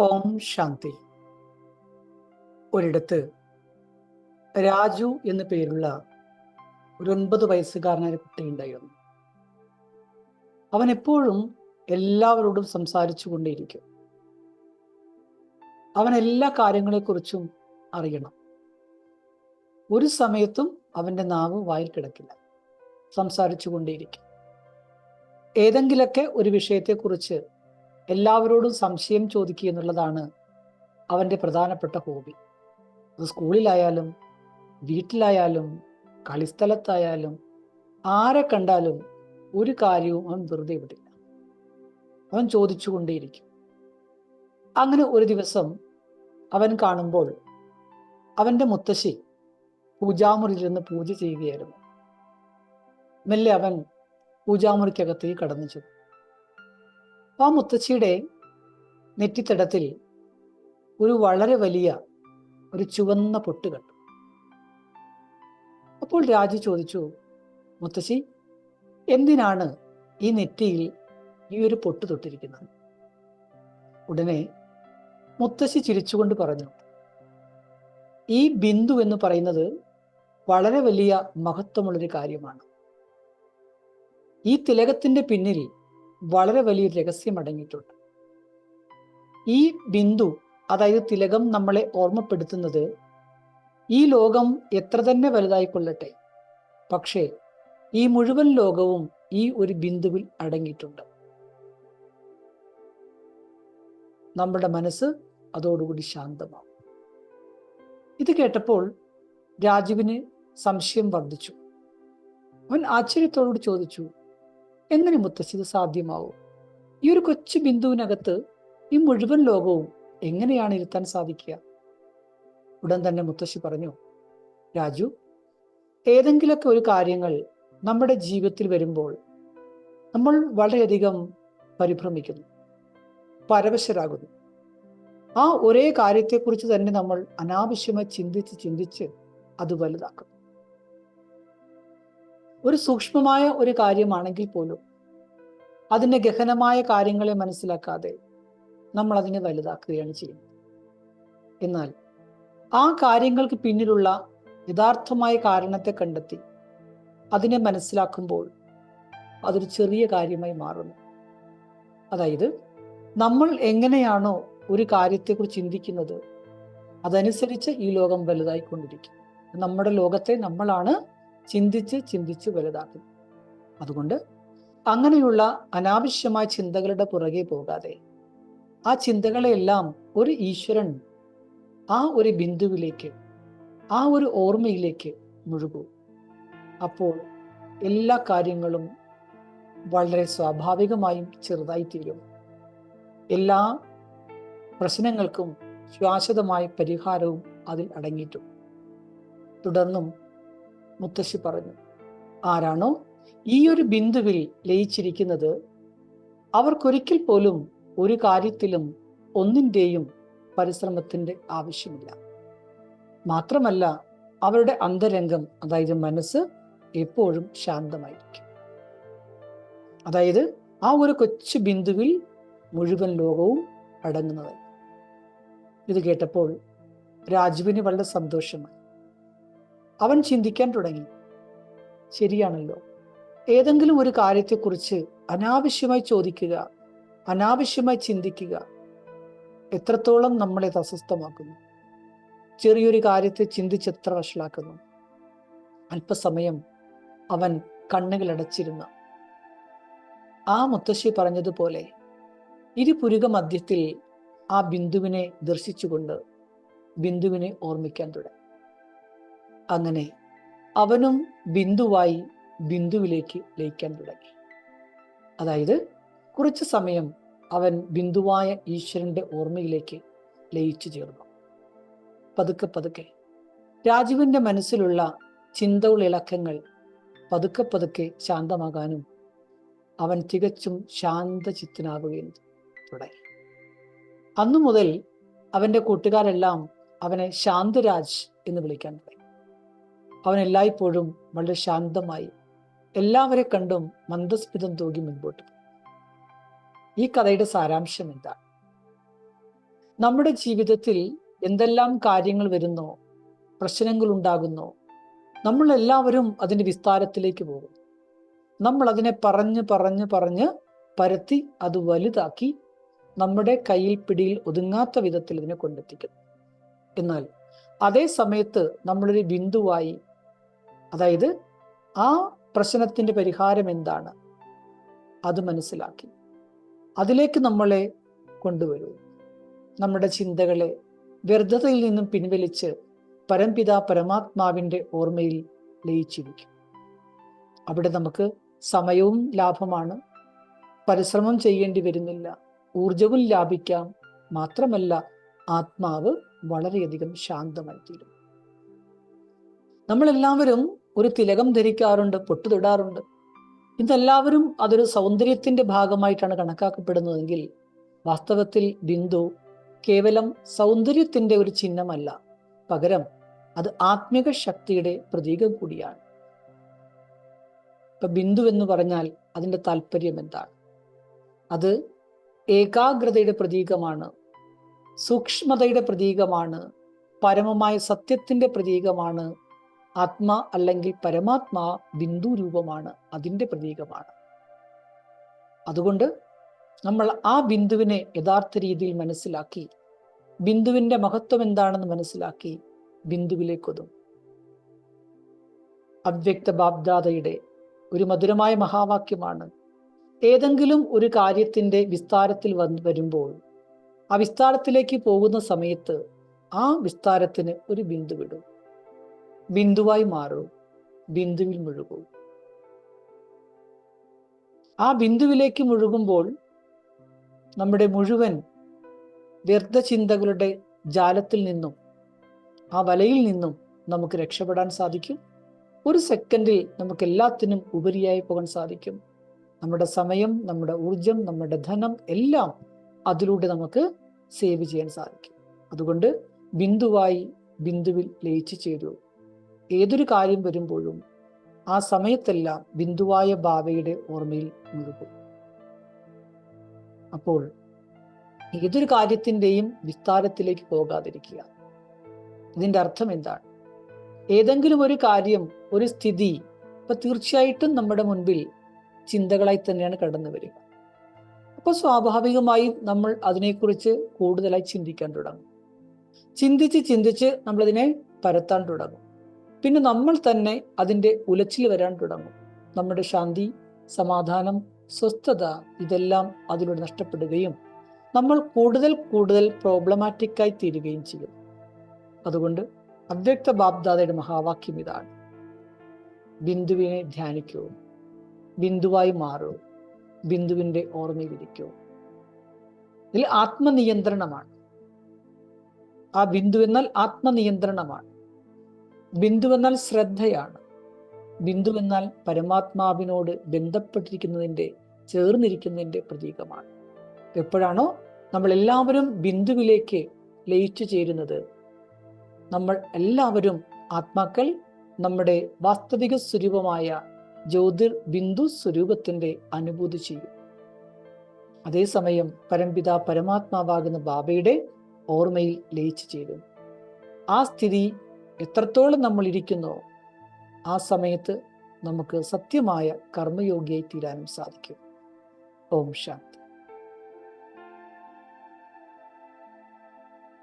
ഓം ശാന്തി. ഒരിടത്ത് രാജു എന്നു പേരുള്ള ഒരു ഒൻപത് വയസ്സുകാരനായ കുട്ടി ഉണ്ടായിരുന്നു. അവൻ എപ്പോഴും എല്ലാവരോടും സംസാരിച്ചു കൊണ്ടേയിരിക്കും. അവൻ എല്ലാ കാര്യങ്ങളെക്കുറിച്ചും അറിയണം. ഒരു സമയത്തും അവന്റെ നാവ് വായിൽ കിടക്കില്ല. സംസാരിച്ചു കൊണ്ടേയിരിക്കും. ഏതെങ്കിലൊക്കെ ഒരു വിഷയത്തെക്കുറിച്ച് എല്ലാവരോടും സംശയം ചോദിക്കുക എന്നുള്ളതാണ് അവന്റെ പ്രധാനപ്പെട്ട ഹോബി. അത് സ്കൂളിലായാലും വീട്ടിലായാലും കളിസ്ഥലത്തായാലും ആരെ കണ്ടാലും ഒരു കാര്യവും അവൻ വെറുതെ വിടില്ല. അവൻ ചോദിച്ചുകൊണ്ടേയിരിക്കും. അങ്ങനെ ഒരു ദിവസം അവൻ കാണുമ്പോൾ അവന്റെ മുത്തശ്ശി പൂജാമുറിയിലിരുന്ന് പൂജ ചെയ്യുകയായിരുന്നു. മെല്ലെ അവൻ പൂജാമുറിക്കകത്തേക്ക് കടന്നു ചെന്നു. ആ മുത്തശ്ശിയുടെ നെറ്റിത്തടത്തിൽ ഒരു വളരെ വലിയ ഒരു ചുവന്ന പൊട്ട് കണ്ടു. അപ്പോൾ രാജു ചോദിച്ചു മുത്തശ്ശി എന്തിനാണ് ഈ നെറ്റിയിൽ ഈ ഒരു പൊട്ട് തൊട്ടിരിക്കുന്നത്? ഉടനെ മുത്തശ്ശി ചിരിച്ചുകൊണ്ട് പറഞ്ഞു ഈ ബിന്ദു എന്ന് പറയുന്നത് വളരെ വലിയ മഹത്വമുള്ളൊരു കാര്യമാണ്. ഈ തിലകത്തിന്റെ പിന്നിൽ വളരെ വലിയ രഹസ്യം അടങ്ങിയിട്ടുണ്ട്. ഈ ബിന്ദു അതായത് തിലകം നമ്മളെ ഓർമ്മപ്പെടുത്തുന്നത് ഈ ലോകം എത്ര തന്നെ വലുതായിക്കൊള്ളട്ടെ പക്ഷേ ഈ മുഴുവൻ ലോകവും ഈ ഒരു ബിന്ദുവിൽ അടങ്ങിയിട്ടുണ്ട്. നമ്മുടെ മനസ്സ് അതോടുകൂടി ശാന്തമാവും. ഇത് കേട്ടപ്പോൾ രാജുവിന് സംശയം വർദ്ധിച്ചു. അവൻ ആശ്ചര്യത്തോടുകൂടി ചോദിച്ചു എങ്ങനെ മുത്തശ്ശി ഇത് സാധ്യമാവും? ഈ ഒരു കൊച്ചു ബിന്ദുവിനകത്ത് ഈ മുഴുവൻ ലോകവും എങ്ങനെയാണ് ഇരുത്താൻ സാധിക്കുക? ഉടൻ തന്നെ മുത്തശ്ശി പറഞ്ഞു രാജു ഏതെങ്കിലുമൊക്കെ ഒരു കാര്യങ്ങൾ നമ്മുടെ ജീവിതത്തിൽ വരുമ്പോൾ നമ്മൾ വളരെയധികം പരിഭ്രമിക്കുന്നു പരവശരാകുന്നു. ആ ഒരേ കാര്യത്തെക്കുറിച്ച് തന്നെ നമ്മൾ അനാവശ്യമായി ചിന്തിച്ച് ചിന്തിച്ച് അത് വലുതാക്കുന്നു. ഒരു സൂക്ഷ്മമായ ഒരു കാര്യമാണെങ്കിൽ പോലും അതിന്റെ ഗഹനമായ കാര്യങ്ങളെ മനസ്സിലാക്കാതെ നമ്മൾ അതിനെ വലുതാക്കുകയാണ് ചെയ്യുന്നത്. എന്നാൽ ആ കാര്യങ്ങൾക്ക് പിന്നിലുള്ള യഥാർത്ഥമായ കാരണത്തെ കണ്ടെത്തി അതിനെ മനസ്സിലാക്കുമ്പോൾ അതൊരു ചെറിയ കാര്യമായി മാറുന്നു. അതായത് നമ്മൾ എങ്ങനെയാണോ ഒരു കാര്യത്തെക്കുറിച്ച് ചിന്തിക്കുന്നത് അതനുസരിച്ച് ഈ ലോകം വലുതായിക്കൊണ്ടിരിക്കും. നമ്മുടെ ലോകത്തെ നമ്മളാണ് ചിന്തിച്ച് ചിന്തിച്ച് വലുതാക്കും. അതുകൊണ്ട് അങ്ങനെയുള്ള അനാവശ്യമായ ചിന്തകളുടെ പുറകെ പോകാതെ ആ ചിന്തകളെല്ലാം ഒരു ഈശ്വരൻ ആ ഒരു ബിന്ദുവിലേക്ക് ആ ഒരു ഓർമ്മയിലേക്ക് മുഴുകൂ. അപ്പോൾ എല്ലാ കാര്യങ്ങളും വളരെ സ്വാഭാവികമായും ചെറുതായിത്തീരും. എല്ലാ പ്രശ്നങ്ങൾക്കും ശാശ്വതമായ പരിഹാരവും അതിൽ അടങ്ങിയിട്ടു. തുടർന്നും മുത്തശ്ശി പറഞ്ഞു ആരാണോ ഈ ഒരു ബിന്ദുവിൽ ലയിച്ചിരിക്കുന്നത് അവർക്കൊരിക്കൽ പോലും ഒരു കാര്യത്തിലും ഒന്നിന്റെയും പരിശ്രമത്തിന്റെ ആവശ്യമില്ല. മാത്രമല്ല അവരുടെ അന്തരംഗം അതായത് മനസ്സ് എപ്പോഴും ശാന്തമായിരിക്കും. അതായത് ആ ഒരു കൊച്ചു ബിന്ദുവിൽ മുഴുവൻ ലോകവും അടങ്ങുന്നതായി ഇത് കേട്ടപ്പോൾ രാജുവിന് വളരെ സന്തോഷമായി. അവൻ ചിന്തിക്കാൻ തുടങ്ങി. ശരിയാണല്ലോ. ഏതെങ്കിലും ഒരു കാര്യത്തെക്കുറിച്ച് അനാവശ്യമായി ചോദിക്കുക അനാവശ്യമായി ചിന്തിക്കുക എത്രത്തോളം നമ്മളെ അസ്വസ്ഥമാക്കുന്നു. ചെറിയൊരു കാര്യത്തെ ചിന്തിച്ച് എത്ര വഷളാക്കുന്നു. അല്പസമയം അവൻ കണ്ണുകളടച്ചിരുന്നു ആ മുത്തശ്ശി പറഞ്ഞതുപോലെ ഇരുപുരുക മധ്യത്തിൽ ആ ബിന്ദുവിനെ ദർശിച്ചുകൊണ്ട് ബിന്ദുവിനെ ഓർമ്മിക്കാൻ തുടങ്ങി. അങ്ങനെ അവനും ബിന്ദുവായി ബിന്ദുവിലേക്ക് ലയിക്കാൻ തുടങ്ങി. അതായത് കുറച്ചു സമയം അവൻ ബിന്ദുവായ ഈശ്വരന്റെ ഓർമ്മയിലേക്ക് ലയിച്ചു ചേർന്നു. പതുക്കെ പതുക്കെ രാജുവിന്റെ മനസ്സിലുള്ള ചിന്തകളിളക്കങ്ങൾ പതുക്കെ പതുക്കെ ശാന്തമാകാനും അവൻ തികച്ചും ശാന്തചിത്തനാകുകയും തുടങ്ങി. അന്നു മുതൽ അവന്റെ കൂട്ടുകാരെല്ലാം അവനെ ശാന്തരാജ് എന്ന് വിളിക്കാൻ തുടങ്ങി. അവൻ എല്ലായ്പ്പോഴും വളരെ ശാന്തമായി എല്ലാവരെ കണ്ടും മന്ദസ്മിതം തൂകി മുൻപോട്ട്. ഈ കഥയുടെ സാരാംശം എന്താ നമ്മുടെ ജീവിതത്തിൽ എന്തെല്ലാം കാര്യങ്ങൾ വരുന്നോ പ്രശ്നങ്ങൾ ഉണ്ടാകുന്നോ നമ്മൾ എല്ലാവരും അതിന്റെ വിസ്താരത്തിലേക്ക് പോകും. നമ്മൾ അതിനെ പറഞ്ഞ് പറഞ്ഞ് പറഞ്ഞ് പരത്തി അത് വലുതാക്കി നമ്മുടെ കയ്യിൽ പിടിയിൽ ഒതുങ്ങാത്ത വിധത്തിൽ ഇതിനെ കൊണ്ടെത്തിക്കും. എന്നാൽ അതേ സമയത്ത് നമ്മളൊരു ബിന്ദുവായി അതായത് ആ പ്രശ്നത്തിന്റെ പരിഹാരം എന്താണ്? അത് മനസ്സിലാക്കി. അതിലേക്ക് നമ്മളെ കൊണ്ടുവരൂ. നമ്മുടെ ചിന്തകളെ വ്യർത്ഥതയിൽ നിന്നും പിൻവലിച്ച് പരംപിത പരമാത്മാവിന്റെ ഓർമ്മയിൽ ലയിച്ചിരിക്കും. അവിടെ നമുക്ക് സമയവും ലാഭമാണ്. പരിശ്രമം ചെയ്യേണ്ടി വരുന്നില്ല. ഊർജവും ലാഭിക്കാം. മാത്രമല്ല ആത്മാവ് വളരെയധികം ശാന്തമായി തീരും നമ്മളെല്ലാവരും ഒരു തിലകം ധരിക്കാറുണ്ട് പൊട്ടുതിടാറുണ്ട്. ഇതെല്ലാവരും അതൊരു സൗന്ദര്യത്തിന്റെ ഭാഗമായിട്ടാണ് കണക്കാക്കപ്പെടുന്നതെങ്കിൽ വാസ്തവത്തിൽ ബിന്ദു കേവലം സൗന്ദര്യത്തിന്റെ ഒരു ചിഹ്നമല്ല. പകരം അത് ആത്മിക ശക്തിയുടെ പ്രതീകം കൂടിയാണ്. ഇപ്പൊ ബിന്ദു എന്ന് പറഞ്ഞാൽ അതിന്റെ താല്പര്യം എന്താണ്? അത് ഏകാഗ്രതയുടെ പ്രതീകമാണ് സൂക്ഷ്മതയുടെ പ്രതീകമാണ് പരമമായ സത്യത്തിന്റെ പ്രതീകമാണ് ആത്മാ അല്ലെങ്കിൽ പരമാത്മാ ബിന്ദു രൂപമാണ് അതിന്റെ പ്രതീകമാണ്. അതുകൊണ്ട് നമ്മൾ ആ ബിന്ദുവിനെ യഥാർത്ഥ രീതിയിൽ മനസ്സിലാക്കി ബിന്ദുവിന്റെ മഹത്വം എന്താണെന്ന് മനസ്സിലാക്കി ബിന്ദുവിലേക്കൊതും അവ്യക്ത ബാബ്ദാദയുടെ ഒരു മധുരമായ മഹാവാക്യമാണ് ഏതെങ്കിലും ഒരു കാര്യത്തിന്റെ വിസ്താരത്തിൽ വരുമ്പോൾ ആ വിസ്താരത്തിലേക്ക് പോകുന്ന സമയത്ത് ആ വിസ്താരത്തിന് ഒരു ബിന്ദു വിടും. ബിന്ദുവായി മാറൂ. ബിന്ദുവിൽ മുഴുകൂ. ആ ബിന്ദുവിലേക്ക് മുഴുകുമ്പോൾ നമ്മുടെ മുഴുവൻ വ്യർത്ഥ ചിന്തകളുടെ ജാലത്തിൽ നിന്നും ആ വലയിൽ നിന്നും നമുക്ക് രക്ഷപ്പെടാൻ സാധിക്കും. ഒരു സെക്കൻഡിൽ നമുക്ക് എല്ലാത്തിനും ഉപരിയായി പോകാൻ സാധിക്കും. നമ്മുടെ സമയം നമ്മുടെ ഊർജം നമ്മുടെ ധനം എല്ലാം അതിലൂടെ നമുക്ക് സേവ് ചെയ്യാൻ സാധിക്കും. അതുകൊണ്ട് ബിന്ദുവായി ബിന്ദുവിൽ ലയിച്ചു ചേരൂ ഏതൊരു കാര്യം വരുമ്പോഴും ആ സമയത്തെല്ലാം ബിന്ദുവായ ബാബയുടെ ഓർമ്മയിൽ മുഴുകും. അപ്പോൾ ഏതൊരു കാര്യത്തിന്റെയും വിസ്താരത്തിലേക്ക് പോകാതിരിക്കുക. ഇതിന്റെ അർത്ഥം എന്താണ്? ഏതെങ്കിലും ഒരു കാര്യം ഒരു സ്ഥിതി ഇപ്പൊ തീർച്ചയായിട്ടും നമ്മുടെ മുൻപിൽ ചിന്തകളായി തന്നെയാണ് കടന്നു വരിക. അപ്പോൾ സ്വാഭാവികമായും നമ്മൾ അതിനെക്കുറിച്ച് കൂടുതലായി ചിന്തിക്കാൻ തുടങ്ങും. ചിന്തിച്ച് ചിന്തിച്ച് നമ്മളതിനെ പരത്താൻ തുടങ്ങും. പിന്നെ നമ്മൾ തന്നെ അതിന്റെ ഉലച്ചിൽ വരാൻ തുടങ്ങും. നമ്മുടെ ശാന്തി സമാധാനം സ്വസ്ഥത ഇതെല്ലാം അതിലൂടെ നഷ്ടപ്പെടുകയും നമ്മൾ കൂടുതൽ കൂടുതൽ പ്രോബ്ലമാറ്റിക്കായി തീരുകയും ചെയ്യും. അതുകൊണ്ട് അവ്യക്ത ബാബ്ദാദയുടെ മഹാവാക്യം ഇതാണ്. ബിന്ദുവിനെ ധ്യാനിക്കൂ ബിന്ദുവായി മാറൂ ബിന്ദുവിന്റെ ഓർമ്മയിലിരിക്കൂ ഇതിൽ ആത്മനിയന്ത്രണമാണ്. ആ ബിന്ദു എന്നാൽ ആത്മനിയന്ത്രണമാണ്. ബിന്ദു എന്നാൽ ശ്രദ്ധയാണ്. ബിന്ദു എന്നാൽ പരമാത്മാവിനോട് ബന്ധപ്പെട്ടിരിക്കുന്നതിന്റെ ചേർന്നിരിക്കുന്നതിന്റെ പ്രതീകമാണ്. എപ്പോഴാണോ നമ്മൾ എല്ലാവരും ബിന്ദുവിലേക്ക് ലയിച്ചു ചേരുന്നത്. നമ്മൾ എല്ലാവരും ആത്മാക്കൾ നമ്മുടെ വാസ്തവിക സ്വരൂപമായ ജ്യോതിർ ബിന്ദു സ്വരൂപത്തിന്റെ അനുഭൂതി ചെയ്യും. അതേസമയം പരംപിത പരമാത്മാവാകുന്ന ബാബയുടെ ഓർമ്മയിൽ ലയിച്ചു ചേരും. ആ സ്ഥിതി എത്രത്തോളം നമ്മൾ ഇരിക്കുന്നോ ആ സമയത്ത് നമുക്ക് സത്യമായ കർമ്മയോഗിയായി തീരാനും സാധിക്കും. ഓം ശാന്തി.